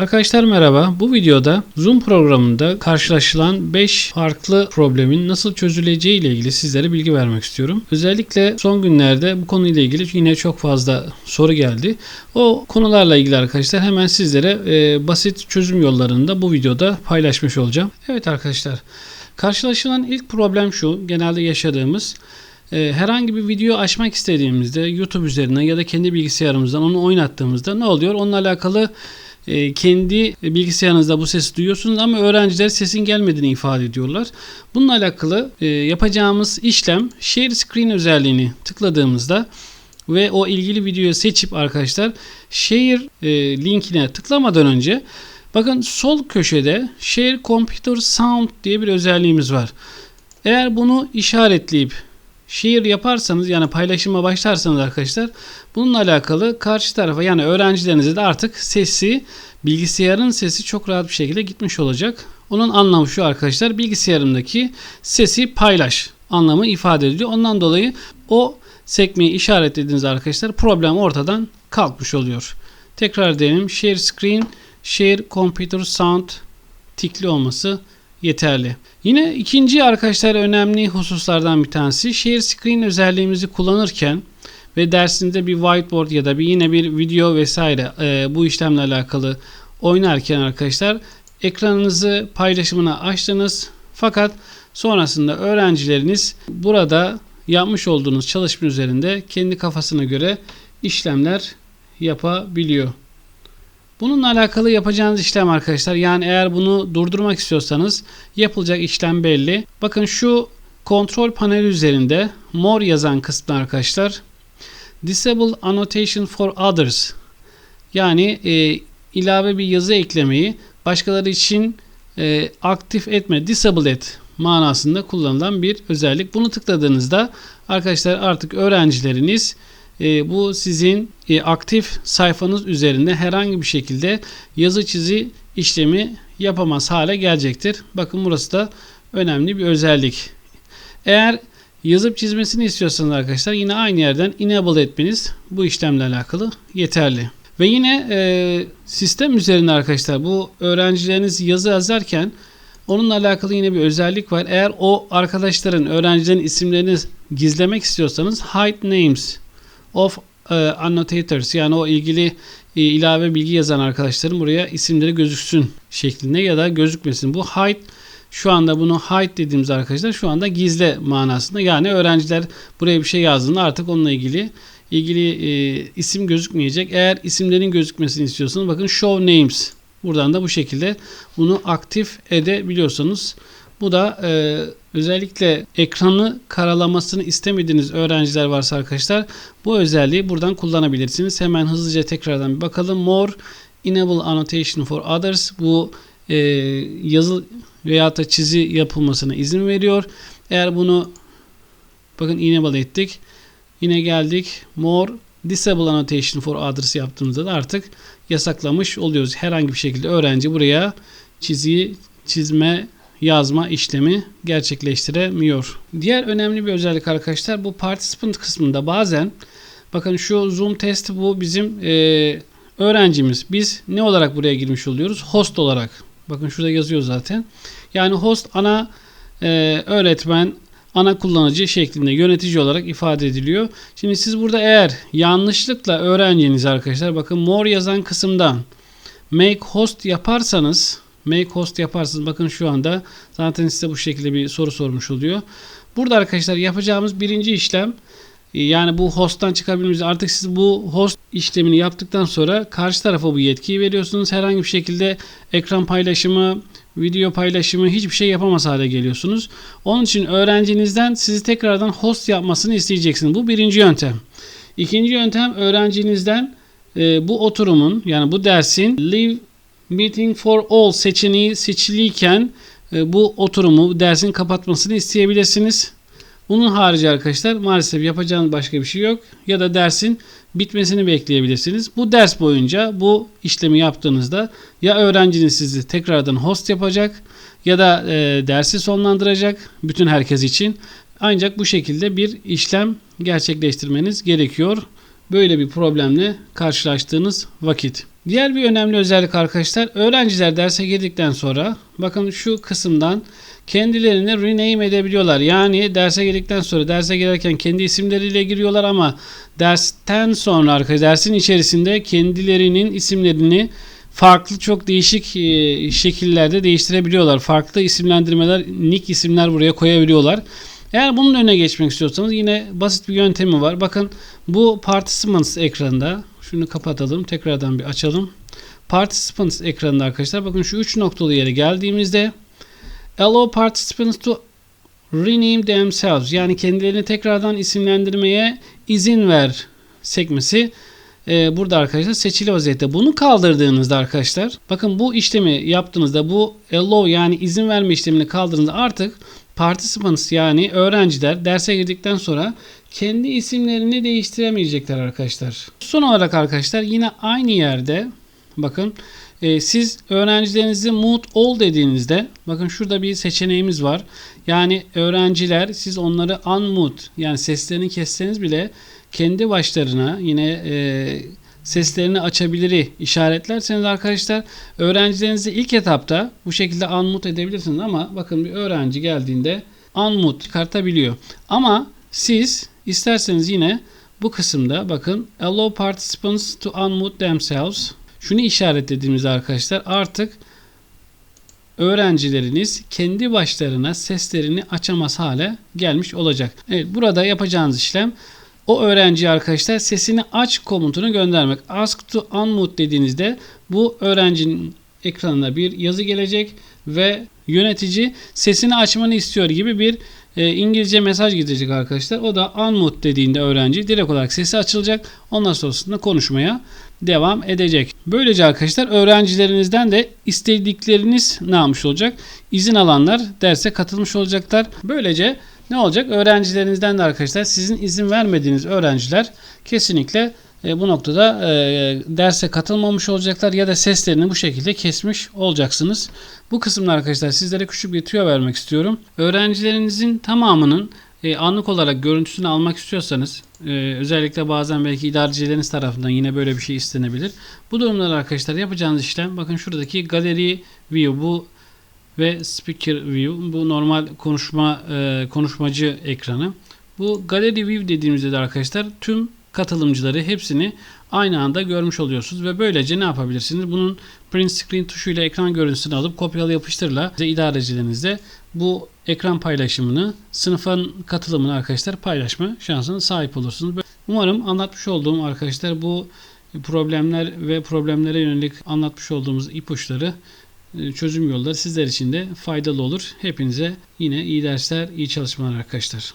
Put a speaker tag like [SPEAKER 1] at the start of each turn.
[SPEAKER 1] Arkadaşlar merhaba. Bu videoda Zoom programında karşılaşılan 5 farklı problemin nasıl çözüleceği ile ilgili sizlere bilgi vermek istiyorum. Özellikle son günlerde bu konuyla ilgili yine çok fazla soru geldi. O konularla ilgili arkadaşlar hemen sizlere e, basit çözüm yollarını da bu videoda paylaşmış olacağım. Evet arkadaşlar. Karşılaşılan ilk problem şu. Genelde yaşadığımız e, herhangi bir video açmak istediğimizde YouTube üzerinden ya da kendi bilgisayarımızdan onu oynattığımızda ne oluyor? Onunla alakalı e, kendi bilgisayarınızda bu sesi duyuyorsunuz ama öğrenciler sesin gelmediğini ifade ediyorlar. Bununla alakalı e, yapacağımız işlem Share Screen özelliğini tıkladığımızda ve o ilgili videoyu seçip arkadaşlar Share e, linkine tıklamadan önce bakın sol köşede Share Computer Sound diye bir özelliğimiz var. Eğer bunu işaretleyip şiir yaparsanız yani paylaşıma başlarsanız arkadaşlar bununla alakalı karşı tarafa yani öğrencilerinize de artık sesi bilgisayarın sesi çok rahat bir şekilde gitmiş olacak. Onun anlamı şu arkadaşlar bilgisayarımdaki sesi paylaş anlamı ifade ediliyor. Ondan dolayı o sekmeyi işaretlediğiniz arkadaşlar problem ortadan kalkmış oluyor. Tekrar edelim. Share screen, share computer sound tikli olması yeterli. Yine ikinci arkadaşlar önemli hususlardan bir tanesi share screen özelliğimizi kullanırken ve dersinde bir whiteboard ya da bir yine bir video vesaire e, bu işlemle alakalı oynarken arkadaşlar ekranınızı paylaşımına açtınız fakat sonrasında öğrencileriniz burada yapmış olduğunuz çalışma üzerinde kendi kafasına göre işlemler yapabiliyor. Bununla alakalı yapacağınız işlem arkadaşlar yani eğer bunu durdurmak istiyorsanız yapılacak işlem belli. Bakın şu kontrol paneli üzerinde mor yazan kısmı arkadaşlar Disable Annotation for Others yani e, ilave bir yazı eklemeyi başkaları için e, aktif etme, disable et manasında kullanılan bir özellik. Bunu tıkladığınızda arkadaşlar artık öğrencileriniz e, bu sizin e, aktif sayfanız üzerinde herhangi bir şekilde yazı çizi işlemi yapamaz hale gelecektir. Bakın burası da önemli bir özellik. Eğer yazıp çizmesini istiyorsanız arkadaşlar yine aynı yerden enable etmeniz bu işlemle alakalı yeterli. Ve yine e, sistem üzerinde arkadaşlar bu öğrencileriniz yazı yazarken onunla alakalı yine bir özellik var. Eğer o arkadaşların, öğrencilerin isimlerini gizlemek istiyorsanız hide names of e, annotators yani o ilgili e, ilave bilgi yazan arkadaşların buraya isimleri gözüksün şeklinde ya da gözükmesin. Bu hide şu anda bunu hide dediğimiz arkadaşlar şu anda gizle manasında. Yani öğrenciler buraya bir şey yazdığında artık onunla ilgili ilgili e, isim gözükmeyecek. Eğer isimlerin gözükmesini istiyorsanız bakın show names. Buradan da bu şekilde bunu aktif edebiliyorsunuz. Bu da e, özellikle ekranı karalamasını istemediğiniz öğrenciler varsa arkadaşlar bu özelliği buradan kullanabilirsiniz. Hemen hızlıca tekrardan bir bakalım. More Enable Annotation for Others bu e, yazı veya da çizi yapılmasına izin veriyor. Eğer bunu bakın enable ettik. Yine geldik. More Disable Annotation for Others yaptığımızda da artık yasaklamış oluyoruz. Herhangi bir şekilde öğrenci buraya çiziyi çizme yazma işlemi gerçekleştiremiyor. Diğer önemli bir özellik arkadaşlar bu participant kısmında bazen bakın şu zoom testi bu bizim e, öğrencimiz. Biz ne olarak buraya girmiş oluyoruz? Host olarak. Bakın şurada yazıyor zaten. Yani host ana e, öğretmen ana kullanıcı şeklinde yönetici olarak ifade ediliyor. Şimdi siz burada eğer yanlışlıkla öğrenciniz arkadaşlar bakın more yazan kısımdan make host yaparsanız make host yaparsınız. Bakın şu anda zaten size bu şekilde bir soru sormuş oluyor. Burada arkadaşlar yapacağımız birinci işlem e, yani bu host'tan çıkabilmemiz artık siz bu host işlemini yaptıktan sonra karşı tarafa bu yetkiyi veriyorsunuz. Herhangi bir şekilde ekran paylaşımı, video paylaşımı hiçbir şey yapamaz hale geliyorsunuz. Onun için öğrencinizden sizi tekrardan host yapmasını isteyeceksiniz. Bu birinci yöntem. İkinci yöntem öğrencinizden e, bu oturumun yani bu dersin live Meeting for All seçeneği seçiliyken e, bu oturumu dersin kapatmasını isteyebilirsiniz. Bunun harici arkadaşlar maalesef yapacağınız başka bir şey yok. Ya da dersin bitmesini bekleyebilirsiniz. Bu ders boyunca bu işlemi yaptığınızda ya öğrenciniz sizi tekrardan host yapacak ya da e, dersi sonlandıracak bütün herkes için. Ancak bu şekilde bir işlem gerçekleştirmeniz gerekiyor. Böyle bir problemle karşılaştığınız vakit. Diğer bir önemli özellik arkadaşlar öğrenciler derse girdikten sonra bakın şu kısımdan kendilerini rename edebiliyorlar. Yani derse girdikten sonra derse girerken kendi isimleriyle giriyorlar ama dersten sonra arkadaşlar dersin içerisinde kendilerinin isimlerini farklı çok değişik e, şekillerde değiştirebiliyorlar. Farklı isimlendirmeler, nick isimler buraya koyabiliyorlar. Eğer bunun önüne geçmek istiyorsanız yine basit bir yöntemi var. Bakın bu Participants ekranında şunu kapatalım. Tekrardan bir açalım. Participants ekranında arkadaşlar bakın şu 3 noktalı yere geldiğimizde allow participants to rename themselves yani kendilerini tekrardan isimlendirmeye izin ver sekmesi e, burada arkadaşlar seçili vaziyette. Bunu kaldırdığınızda arkadaşlar bakın bu işlemi yaptığınızda bu allow yani izin verme işlemini kaldırdığınızda artık participants yani öğrenciler derse girdikten sonra kendi isimlerini değiştiremeyecekler arkadaşlar. Son olarak arkadaşlar yine aynı yerde bakın e, siz öğrencilerinizi mute all dediğinizde bakın şurada bir seçeneğimiz var. Yani öğrenciler siz onları unmute yani seslerini kesseniz bile kendi başlarına yine e, seslerini açabiliri işaretlerseniz arkadaşlar öğrencilerinizi ilk etapta bu şekilde unmute edebilirsiniz ama bakın bir öğrenci geldiğinde unmute çıkartabiliyor. Ama siz isterseniz yine bu kısımda bakın allow participants to unmute themselves şunu işaretlediğimizde arkadaşlar artık öğrencileriniz kendi başlarına seslerini açamaz hale gelmiş olacak. Evet burada yapacağınız işlem o öğrenciye arkadaşlar sesini aç komutunu göndermek. Ask to unmute dediğinizde bu öğrencinin ekranına bir yazı gelecek ve yönetici sesini açmanı istiyor gibi bir e, İngilizce mesaj gidecek arkadaşlar. O da unmute dediğinde öğrenci direkt olarak sesi açılacak. Ondan sonrasında konuşmaya devam edecek. Böylece arkadaşlar öğrencilerinizden de istedikleriniz ne yapmış olacak? İzin alanlar derse katılmış olacaklar. Böylece ne olacak? Öğrencilerinizden de arkadaşlar sizin izin vermediğiniz öğrenciler kesinlikle e, bu noktada e, derse katılmamış olacaklar ya da seslerini bu şekilde kesmiş olacaksınız. Bu kısımda arkadaşlar sizlere küçük bir tüyo vermek istiyorum. Öğrencilerinizin tamamının e, anlık olarak görüntüsünü almak istiyorsanız e, özellikle bazen belki idarecileriniz tarafından yine böyle bir şey istenebilir. Bu durumlarda arkadaşlar yapacağınız işlem bakın şuradaki Gallery View bu ve Speaker View bu normal konuşma e, konuşmacı ekranı. Bu Gallery View dediğimizde de arkadaşlar tüm katılımcıları hepsini aynı anda görmüş oluyorsunuz ve böylece ne yapabilirsiniz? Bunun print screen tuşuyla ekran görüntüsünü alıp kopyala yapıştırla idarecilerinizde bu ekran paylaşımını sınıfın katılımını arkadaşlar paylaşma şansına sahip olursunuz. Umarım anlatmış olduğum arkadaşlar bu problemler ve problemlere yönelik anlatmış olduğumuz ipuçları çözüm yolları sizler için de faydalı olur. Hepinize yine iyi dersler, iyi çalışmalar arkadaşlar.